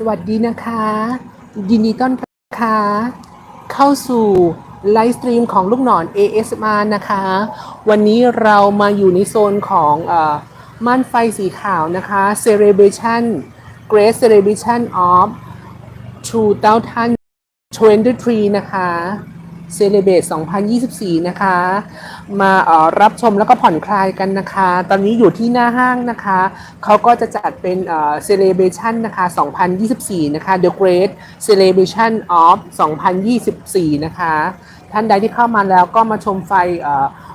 สวัสดีนะคะยินดีต้อนรับค่ะเข้าสู่ไลฟ์สตรีมของลูกหนอน ASMR นะคะ วันนี้เรามาอยู่ในโซนของอม่านไฟสีขาวนะคะ Celebration Great Celebration of 2023นะคะ เซเลเบต2024 นะคะ มาอ่อรับชมแล้วก็ผ่อนคลายกันนะคะ ตอนนี้อยู่ที่หน้าห้างนะคะ เขาก็จะจัดเป็นเอ่อ Celebration นะคะ 2024 นะคะ The Great Celebration of 2024 นะคะ ท่านใดที่เข้ามาแล้วก็มาชมไฟ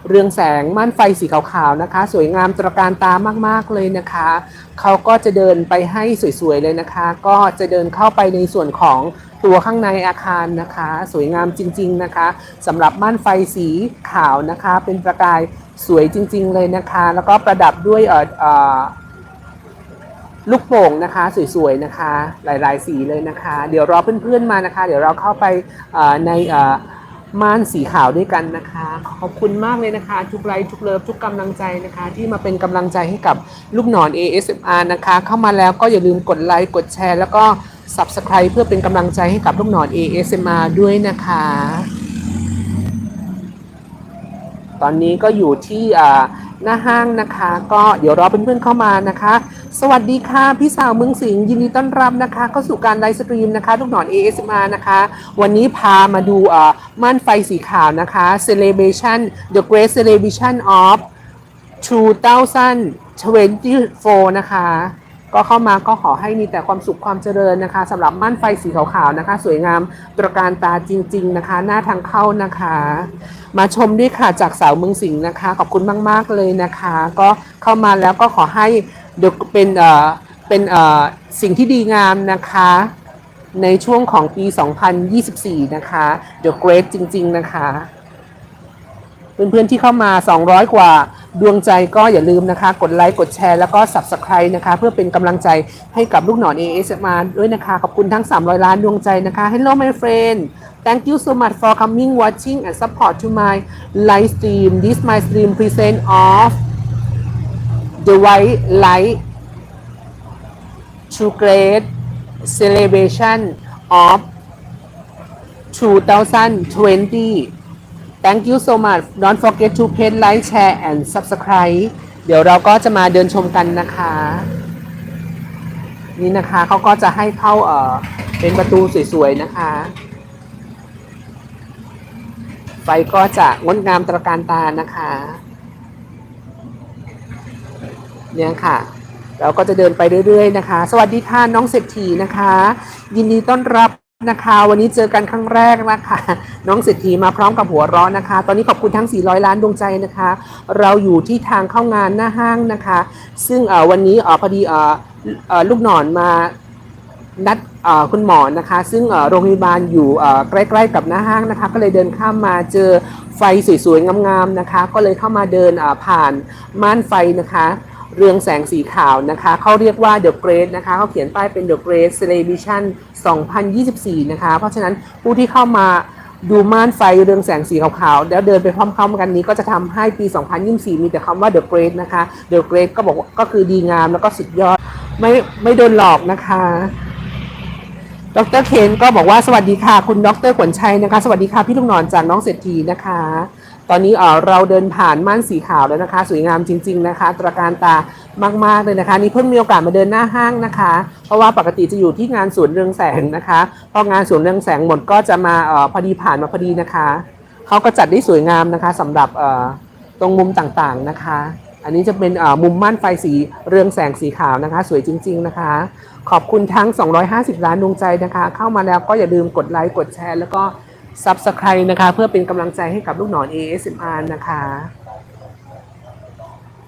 เรืองแสงม่านไฟสีขาวๆนะคะ สวยงามตระการตามากๆเลยนะคะเขาก็จะเดินไปให้สวยๆเลยนะคะ ก็จะเดินเข้าไปในส่วนของตัวข้างในอาคารนะคะ สวยงามจริง ๆนะคะสำหรับม่านไฟสีขาวนะคะ เป็นประกายสวยจริง ๆ เลยนะคะ แล้วก็ประดับด้วยลูกโป่งนะคะสวยๆนะคะ หลายๆ สีเลยนะคะ เดี๋ยวรอเพื่อนๆมานะคะ เดี๋ยวเราเข้าไปใน ม่านสีขาวด้วยกันนะคะ ขอบคุณมากเลยนะคะ ทุกไลค์ทุกเลิฟทุกกำลังใจนะคะ ที่มาเป็นกำลังใจให้กับลูกหนอน ASMR นะคะ เข้ามาแล้วก็อย่าลืมกดไลค์กดแชร์ แล้วก็ Subscribe เพื่อเป็นกำลังใจให้กับลูกหนอน ASMR ด้วยนะคะ ตอนนี้ก็อยู่ที่อ่า หน้าห้างนะคะ ก็เดี๋ยวรอเพื่อนๆเข้ามานะคะ สวัสดีค่ะพี่สาวเมืองสิงห์ยินดีต้อนรับนะคะ เข้าสู่การไลฟ์สตรีมนะคะลูกหนอน ASMR นะคะ วันนี้พามาดูอ่อม่านไฟสีขาวนะคะ Celebration The Great Celebration of 2024 นะคะ ก็เข้ามาก็ขอให้มีแต่ความสุขความเจริญนะคะสำหรับม่านไฟสีขาวๆนะคะ สวยงามตระการตาจริง ๆนะคะ หน้าทางเข้านะคะ มาชมด้วยค่ะจากสาวเมืองสิงห์นะคะ ขอบคุณมาก ๆ เลยนะคะ ก็เข้ามาแล้วก็ขอให้เดี๋ยวเป็นเอ่อเป็นเอ่อสิ่งที่ดีงามนะคะ ในช่วงของปี 2024 นะคะ The Great จริง ๆ นะคะ เพื่อนๆที่เข้ามา 200 กว่าดวงใจก็อย่าลืมนะคะ กดไลค์กดแชร์แล้วก็ Subscribe นะคะ เพื่อเป็นกำลังใจให้กับลูกหนอน ASMR ด้วยนะคะ ขอบคุณทั้ง 300 ล้านดวงใจนะคะ Hello my friend Thank you so much for coming watching and support to my live stream this my stream present of the white light to great celebration of 2020 Thank you so much don't forget to pay like share and subscribe เดี๋ยวเราก็จะมาเดินชมกันนะคะ นี่นะคะเขาก็จะให้เข้าเอ่อเป็นประตูสวยๆนะคะ ไฟก็จะงดงามตระการตานะคะ เนี่ยค่ะเราก็จะเดินไปเรื่อยๆนะคะ สวัสดีค่ะน้องเศรษฐีนะคะ ยินดีต้อนรับ นะคะ วันนี้เจอกันครั้งแรกนะคะ น้องเศรษฐีมาพร้อมกับหัวเร้อนนะคะ ตอนนี้ขอบคุณทั้ง 400 ล้านดวงใจนะคะ เราอยู่ที่ทางเข้างานหน้าห้างนะคะ ซึ่งวันนี้อพอดีลูกหนอนมานัดคุณหมอนะคะ ซึ่งโรงพยาบาลอยู่ใกล้ๆกับหน้าห้างนะคะ ก็เลยเดินข้ามมาเจอไฟสวยๆงามๆนะคะ ก็เลยเข้ามาเดินผ่านม่านไฟนะคะ เรืองแสงสีขาวนะคะเขาเรียกว่า The Great นะคะเขาเขียนป้ายเป็น The Great Celebration 2024 นะคะ เพราะฉะนั้นผู้ที่เข้ามาดูม่านไฟเรืองแสงสีขาวๆ แล้วเดินไปพร้อมๆกันนี้ก็จะทำให้ปี 2024 มีแต่คำว่า The Great นะคะ The Great ก็บอกว่าก็คือดีงามแล้วก็สุดยอด ไม่ไม่โดนหลอกนะคะ ดรเคนก็บอกว่าสวัสดีค่ะ คุณดรขวัญชัยนะคะ สวัสดีค่ะ พี่ลุงนอนจากน้องเศรษฐีนะคะ อนนี้เราเดินผ่านม่านสีขาวแล้วนะคะ สวยงามจริง ๆ นะคะตระการตามากๆเลยนะคะ นี่เพิ่งมีโอกาสมาเดินหน้าห้างนะคะ เพราะว่าปกติจะอยู่ที่งานสวนเรืองแสงนะคะพองานสวนเรืองแสงหมดก็จะมาออพอดีผ่านมาพอดีนะคะเขาก็จัดได้สวยงามนะคะสำหรับตรงมุมต่างๆนะคะ อันนี้จะเป็นมุมม่านไฟสีเรืองแสงสีขาวนะคะ สวยจริง ๆนะคะ ขอบคุณทั้ง 250 ล้านดวงใจนะคะ เข้ามาแล้วก็อย่าลืมกดไลค์กดแชร์ แล้วก็ Subscribe นะคะ เพื่อเป็นกำลังใจให้กับลูกหนอน ASMR นะคะ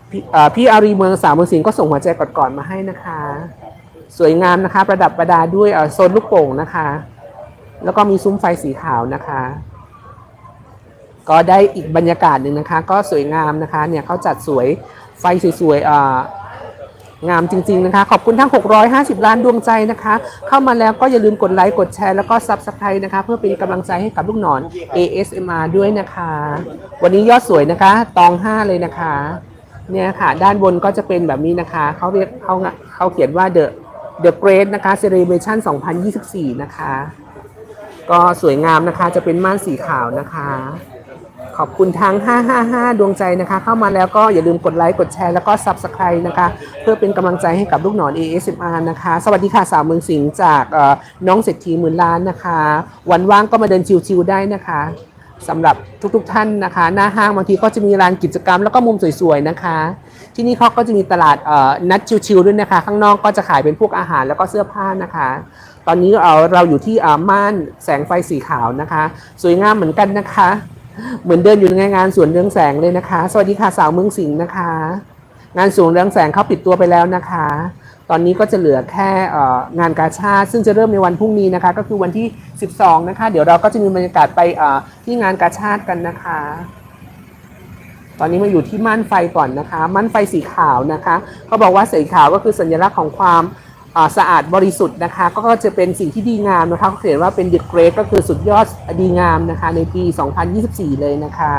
พี่พี่อารีเมืองสาวเมืองสิงห์ก็ส่งหัวใจกอดๆมาให้นะคะ สวยงามนะคะ ประดับประดาด้วยโซนลูกโป่งนะคะ แล้วก็มีซุ้มไฟสีขาวนะคะ ก็ได้อีกบรรยากาศหนึ่งนะคะ ก็สวยงามนะคะ เนี่ยเขาจัดสวยไฟสวยๆอ่อ งามจริง ๆนะคะ ขอบคุณทั้ง 650 ล้านดวงใจนะคะ เข้ามาแล้วก็อย่าลืมกดไลค์ กดแชร์ แล้วก็ Subscribe นะคะ เพื่อเป็นกำลังใจให้กับลูกหนอน ASMR ด้วยนะคะ วันนี้ยอดสวยนะคะ ตอง 5 เลยนะคะ เนี่ยค่ะ ด้านบนก็จะเป็นแบบนี้นะคะ เขาเรียกเขาเขาเขียนว่า The The Great นะคะ Celebration 2024 นะคะ ก็สวยงามนะคะ จะเป็นม่านสีขาวนะคะ ขอบคุณทั้ง 555 ดวงใจนะคะ เข้ามาแล้วก็อย่าลืมกดไลค์กดแชร์แล้วก็ Subscribe นะคะ เพื่อเป็นกำลังใจให้กับลูกหนอน ASMR นะคะ สวัสดีค่ะสาวเมืองสิงห์จากน้องเศรษฐีหมื่นล้านนะคะ วันว่างก็มาเดินชิวๆได้นะคะสำหรับทุกๆท่านนะคะ หน้าห้างบางทีก็จะมีลานกิจกรรมแล้วก็มุมสวยๆนะคะ ที่นี่เขาก็จะมีตลาดนัดชิวๆด้วยนะคะ ข้างนอกก็จะขายเป็นพวกอาหารแล้วก็เสื้อผ้านะคะ ตอนนี้เราอยู่ที่ม่านแสงไฟสีขาวนะคะ สวยงามเหมือนกันนะคะ เหมือนเดินอยู่ในงานสวนเรืองแสงเลยนะคะ สวัสดีค่ะสาวเมืองสิงห์นะคะ งานสวนเรืองแสงเขาปิดตัวไปแล้วนะคะ ตอนนี้ก็จะเหลือแค่งานกาชาติซึ่งจะเริ่มในวันพรุ่งนี้นะคะ ก็คือวันที่ 12 นะคะ เดี๋ยวเราก็จะมีบรรยากาศไปที่งานกาชาติกันนะคะ ตอนนี้มาอยู่ที่ม่านไฟก่อนนะคะม่านไฟสีขาวนะคะเขาบอกว่าสีขาวก็คือสัญลักษณ์ของความ สะอาดบริสุทธิ์นะคะ ก็จะเป็นสิ่งที่ดีงามนะคะเขาเขียนว่าเป็น The Great ก็คือสุดยอดดีงามนะคะ ในปี 2024 เลยนะคะ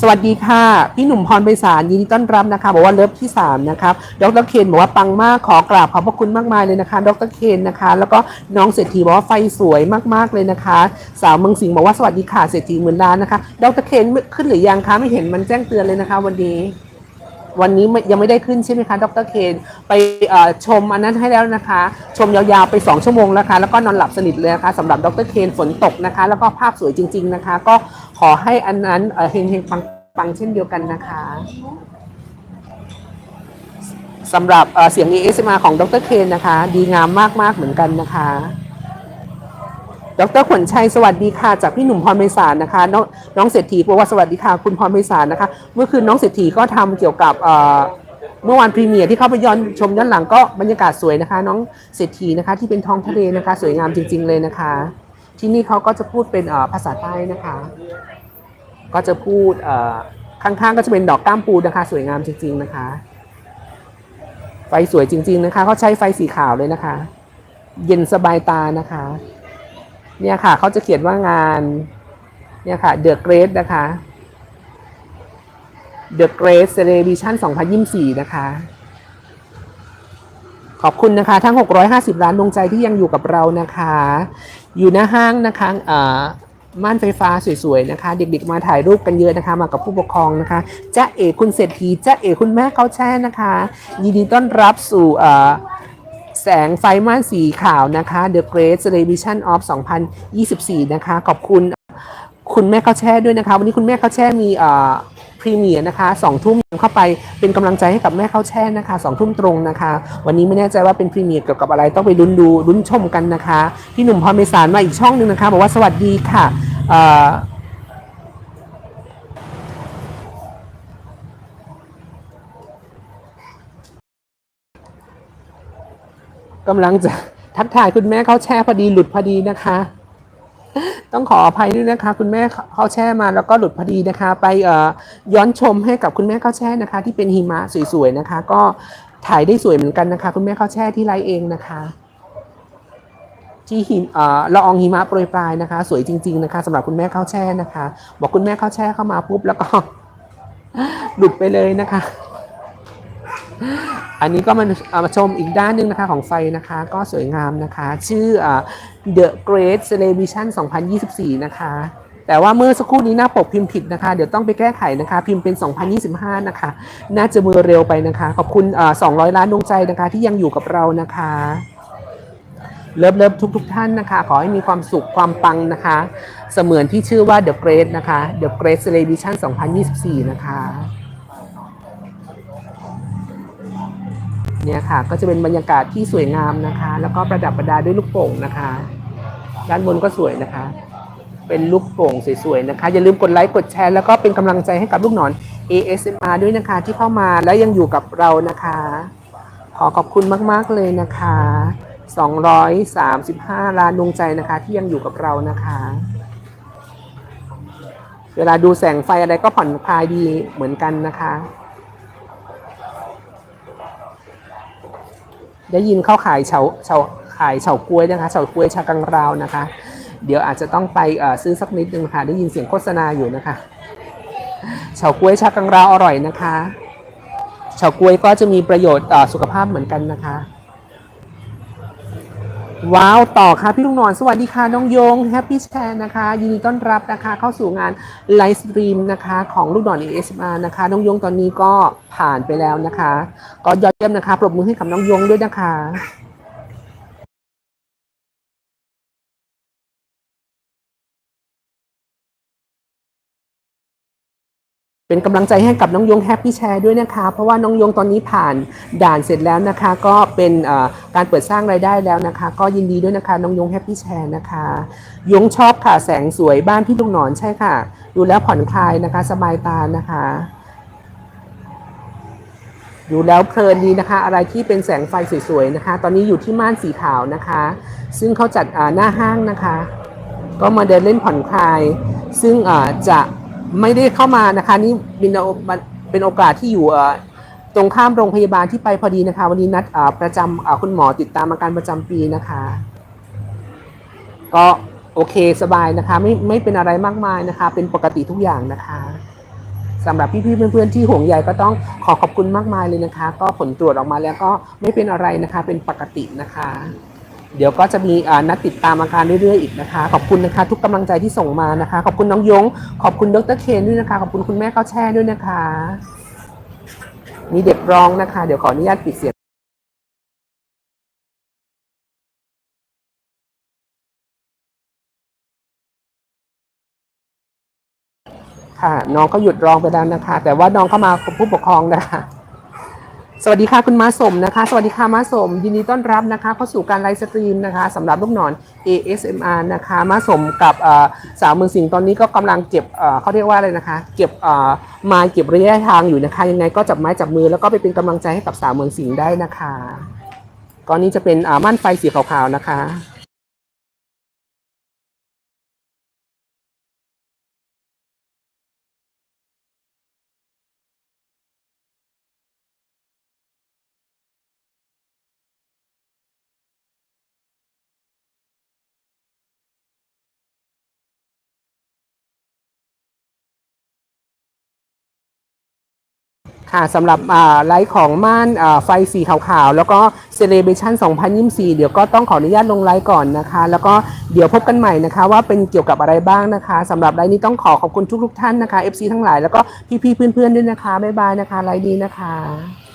สวัสดีค่ะ พี่หนุ่มพรไพศาลยินดีต้อนรับนะคะ บอกว่าเลิฟที่ 3 นะครับดรเคนบอกว่าปังมากขอกราบขอบพระคุณมากมายเลยนะคะ ดรเคนนะคะ แล้วก็น้องเศรษฐีบอกว่าไฟสวยมากๆเลยนะคะ สาวเมืองสิงห์บอกว่าสวัสดีค่ะเศรษฐีหมื่นล้านนะคะ ดรเคนขึ้นหรือยังคะไม่เห็นมันแจ้งเตือนเลยนะคะ วันนี้ วันนี้ยังไม่ได้ขึ้นใช่ไหมคะ ดรเคน ไปชมอันนั้นให้แล้วนะคะ ชมยาวๆไป 2 ชั่วโมงแล้วค่ะแล้วก็นอนหลับสนิทเลยนะคะสำหรับดรเคนฝนตกนะคะ แล้วก็ภาพสวยจริง ๆนะคะ ก็ขอให้อันนั้นเอ่อเฮงๆปังๆเช่นเดียวกันนะคะสำหรับเอ่อเสียง ASMR ของดรเคนนะคะ ดีงามมากๆเหมือนกันนะคะ ดรขวัญชัยสวัสดีค่ะจากพี่หนุ่มพรไพศาลนะคะน้องน้องเศรษฐีบอกว่าสวัสดีค่ะคุณพรไพศาลนะคะเมื่อคืนน้องเศรษฐีก็ทำเกี่ยวกับเมื่อวานพรีเมียร์ที่เข้าไปย้อนชมย้อนหลังก็บรรยากาศสวยนะคะ น้องเศรษฐีนะคะ ที่เป็นท้องทะเลนะคะ สวยงามจริง ๆ เลยนะคะ ที่นี่เขาก็จะพูดเป็นภาษาใต้นะคะ ก็จะพูดข้างๆก็จะเป็นดอกก้ามปูนะคะ สวยงามจริง ๆนะคะ ไฟสวยจริง ๆนะคะเขาใช้ไฟสีขาวเลยนะคะ เย็นสบายตานะคะ เนี่ยค่ะเขาจะเขียนว่างาน เนี่ยค่ะ The Great นะคะ The Great Celebration 2024 นะคะ ขอบคุณนะคะ ทั้ง 650ล้านดวงใจที่ยังอยู่กับเรานะคะ อยู่หน้าห้างนะคะเอ่อม่านไฟฟ้าสวยๆนะคะ เด็กๆมาถ่ายรูปกันเยอะนะคะ มากับผู้ปกครองนะคะจ้าเอกคุณเศรษฐีจ้าเอกคุณแม่เขาแช่นะคะ ยินดีต้อนรับสู่เอ่อ แสงไฟม่านสีขาวนะคะ The Great Celebration of 2024 นะคะ ขอบคุณคุณแม่ข้าวแช่ด้วยนะคะ วันนี้คุณแม่ข้าวแช่มีเอ่อพรีเมียร์นะคะสองทุ่มเข้าไปเป็นกำลังใจให้กับแม่ข้าวแช่นะคะสองทุ่มตรงนะคะ วันนี้ไม่แน่ใจว่าเป็นพรีเมียร์เกี่ยวกับอะไรต้องไปลุ้นดูลุ้นชมกันนะคะ พี่หนุ่มพรเมสารมาอีกช่องหนึ่งนะคะ บอกว่าสวัสดีค่ะเอ่อ กำลังจะทักทายคุณแม่เขาแช่พอดีหลุดพอดีนะคะ ต้องขออภัยด้วยนะคะ คุณแม่เขาแช่มาแล้วก็หลุดพอดีนะคะ ไปเอ่อย้อนชมให้กับคุณแม่เขาแช่นะคะ ที่เป็นหิมะสวยๆนะคะ ก็ถ่ายได้สวยเหมือนกันนะคะ คุณแม่เขาแช่ที่ไลฟ์เองนะคะที่หิมเอ่อละอองหิมะโปรยปลายนะคะ สวยจริง ๆนะคะสำหรับคุณแม่ข้าวแช่นะคะ บอกคุณแม่ข้าวแช่เข้ามาปุ๊บแล้วก็หลุดไปเลยนะคะ อันนี้ก็มาเอามาชมอีกด้านหนึ่งนะคะของไฟนะคะก็สวยงามนะคะ ชื่อ The Great Celebration 2024 นะคะ แต่ว่าเมื่อสักครู่นี้หน้าปกพิมพ์ผิดนะคะ เดี๋ยวต้องไปแก้ไขนะคะ พิมพ์เป็น 2025 นะคะ น่าจะมือเร็วไปนะคะ ขอบคุณอ่า200 ล้านดวงใจนะคะที่ยังอยู่กับเรานะคะเลิฟเลิฟทุกทุกท่านนะคะ ขอให้มีความสุขความปังนะคะ เสมือนที่ชื่อว่า The Great นะคะ The Great Celebration 2024 นะคะ เนี่ยค่ะ ก็จะเป็นบรรยากาศที่สวยงามนะคะ แล้วก็ประดับประดาด้วยลูกโป่งนะคะ ด้านบนก็สวยนะคะ เป็นลูกโป่งสวยๆนะคะ อย่าลืมกดไลค์กดแชร์แล้วก็เป็นกำลังใจให้กับลูกหนอน ASMR ด้วยนะคะ ที่เข้ามาและยังอยู่กับเรานะคะ ขอขอบคุณมากๆเลยนะคะ 235 ล้านดวงใจนะคะที่ยังอยู่กับเรานะคะ เวลาดูแสงไฟอะไรก็ผ่อนคลายดีเหมือนกันนะคะ ได้ยินเขาขายเฉาเฉาขายเฉากล้วยนะคะเฉากล้วยชากังราวนะคะ เดี๋ยวอาจจะต้องไปซื้อสักนิดนึงค่ะได้ยินเสียงโฆษณาอยู่นะคะเฉากล้วยชากังราวอร่อยนะคะเฉากล้วยก็จะมีประโยชน์ต่อสุขภาพเหมือนกันนะคะ ว้าวต่อค่ะพี่ลุงนอนสวัสดีค่ะน้องยงแฮปปี้แชร์นะคะยินดีต้อนรับนะคะ เข้าสู่งานไลฟ์สตรีมนะคะของลูกนอน ASMR นะคะ น้องยงตอนนี้ก็ผ่านไปแล้วนะคะ ก็ยอดเยี่ยมนะคะปรบมือให้กับน้องยงด้วยนะคะ เป็นกำลังใจให้กับน้องยงแฮปปี้แชร์ด้วยนะคะ เพราะว่าน้องยงตอนนี้ผ่านด่านเสร็จแล้วนะคะ ก็เป็นการเปิดสร้างรายได้แล้วนะคะ ก็ยินดีด้วยนะคะ น้องยงแฮปปี้แชร์นะคะ ยงชอบค่ะแสงสวยบ้านพี่ลุงหนอนใช่ค่ะ ดูแล้วผ่อนคลายนะคะ สบายตานะคะ ดูแล้วเพลินดีนะคะ อะไรที่เป็นแสงไฟสวยๆนะคะ ตอนนี้อยู่ที่ม่านสีขาวนะคะ ซึ่งเขาจัดหน้าห้างนะคะ ก็มาเดินเล่นผ่อนคลาย ซึ่งจะ ไม่ได้เข้ามานะคะ นี่เป็นโอเป็นโอกาสที่อยู่ตรงข้ามโรงพยาบาลที่ไปพอดีนะคะ วันนี้นัดประจำอ่าคุณหมอติดตามอาการประจำปีนะคะ ก็โอเคสบายนะคะ ไม่ไม่เป็นอะไรมากมายนะคะ เป็นปกติทุกอย่างนะคะสำหรับพี่ๆเพื่อนๆที่ห่วงใยก็ต้องขอขอบคุณมากมายเลยนะคะ ก็ผลตรวจออกมาแล้วก็ไม่เป็นอะไรนะคะ เป็นปกตินะคะ เดี๋ยวก็จะมีนัดติดตามอาการเรื่อยๆอีกนะคะ ขอบคุณนะคะ ทุกกำลังใจที่ส่งมานะคะ ขอบคุณน้องยง ขอบคุณดรเคนด้วยนะคะ ขอบคุณคุณแม่ข้าวแช่ด้วยนะคะ มีเด็กร้องนะคะ เดี๋ยวขออนุญาตปิดเสียงค่ะน้องก็หยุดร้องไปแล้วนะคะ แต่ว่าน้องเข้ามากับผู้ปกครองนะคะ สวัสดีค่ะคุณมาสมนะคะ สวัสดีค่ะมาสม ยินดีต้อนรับนะคะเข้าสู่การไลฟ์สตรีมนะคะสำหรับลูกหนอน ASMR นะคะมาสมกับสาวเมืองสิงห์ตอนนี้ก็กำลังเก็บเอ่อเขาเรียกว่าอะไรนะคะ เก็บเอ่อไม้เก็บระยะทางอยู่นะคะ ยังไงก็จับไม้จับมือแล้วก็ไปเป็นกำลังใจให้กับสาวเมืองสิงห์ได้นะคะก็นี้จะเป็นม่านไฟสีขาวๆนะคะ ค่ะสำหรับไลฟ์ของม่านไฟสีขาวๆ แล้วก็เซเลบ a ชั่น2024 เดี๋ยวก็ต้องขออนุญาตลงไลฟ์ก่อนนะคะ แล้วก็เดี๋ยวพบกันใหม่นะคะ ว่าเป็นเกี่ยวกับอะไรบ้างนะคะสำหรับไลฟ์นี้ต้องขอขอบคุณทุกๆท่านนะคะ FC ทั้งหลายแล้วก็พี่ๆเพื่อนๆด้วยนะคะบ๊ายบายนะคะไลฟ์ดีนะคะ